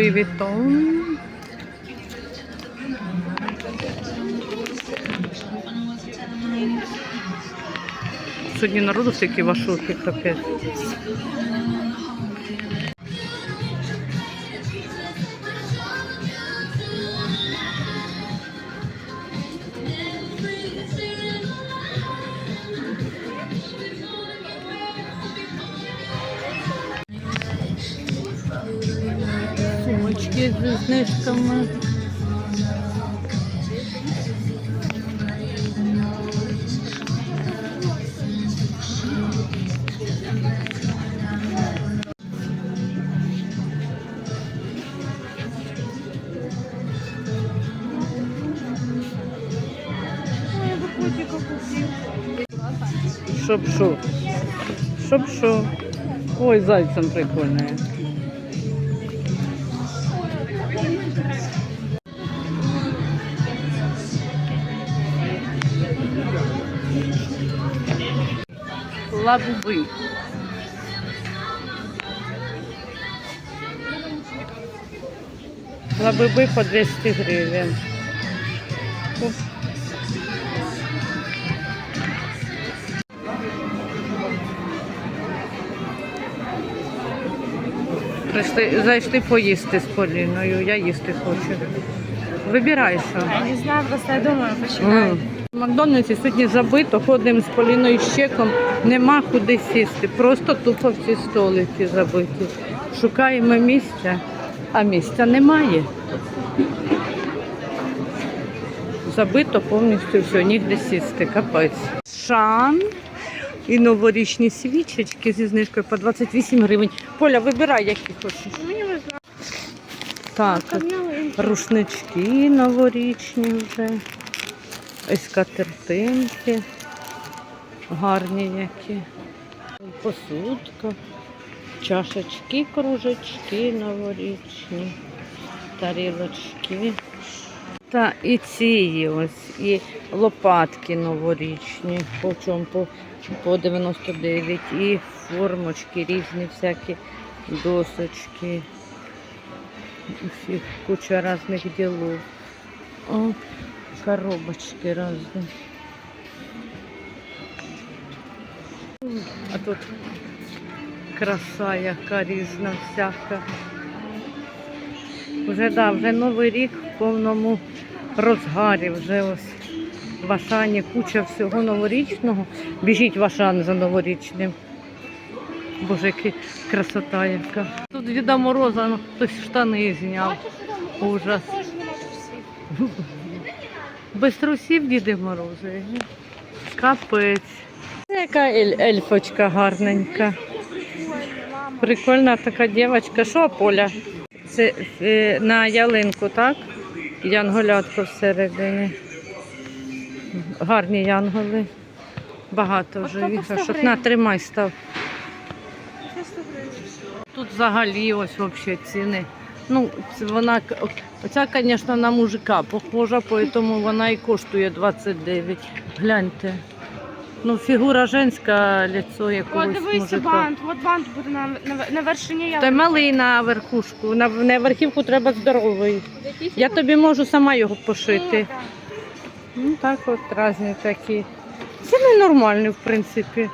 Луї Вітон. Сьогодні народу всякі вашухи таке. Сумочки з знижками. Щоб що? Ой, зайцем прикольне. Лабуби. Лабуби по 200 гривень. Прийшли, зайшли поїсти з Поліною. Я їсти хочу. Вибирай що. Я не знаю, просто я думаю, почекаю. В Макдональдсі сьогодні забито, ходимо з Поліною з чеком, нема куди сісти. Просто тупо всі столики забиті. Шукаємо місця, а місця немає. Забито повністю все, ніде сісти, капець. Шан і новорічні свічечки зі знижкою по 28 гривень. Поля, вибирай, які хочеш. Мені не знаю, Так, рушнички новорічні вже. Ось. Гарні які. Посудка. Чашечки, кружечки новорічні. Тарілочки. Та і ці ось, і лопатки новорічні, по чому по, по 99, і формочки різні всякі досочки. Всіх куча різних ділов. О, коробочки різні. А тут краса яка різна всяка. Вже да, вже новий рік в повному розгарі. Вже ось в Ашані куча всього новорічного. Біжіть в Ашан за новорічним. Боже, яка красота яка. Тут Діда Мороза ну, хтось штани зняв. Ужас. Без трусів Діди Морози. Капець. Яка ель- ельфочка гарненька. Прикольна така дівчинка. Що Поля? Е, на ялинку, так? Янголятко всередині. Гарні янголи. Багато вже їх. Щоб на тримай став. Тут взагалі ось взагалі ціни. Ну, вона, оця, звісно, на мужика похожа, тому вона і коштує 29. Гляньте. Ну, фігура женська, лицо О, якогось дивися, мужика. бант. От бант буде на, на, на вершині Та я. малий на верхушку, на, на верхівку треба здоровий. Я тобі можу сама його пошити. Ну так от різні такі. Це не нормальний, в принципі.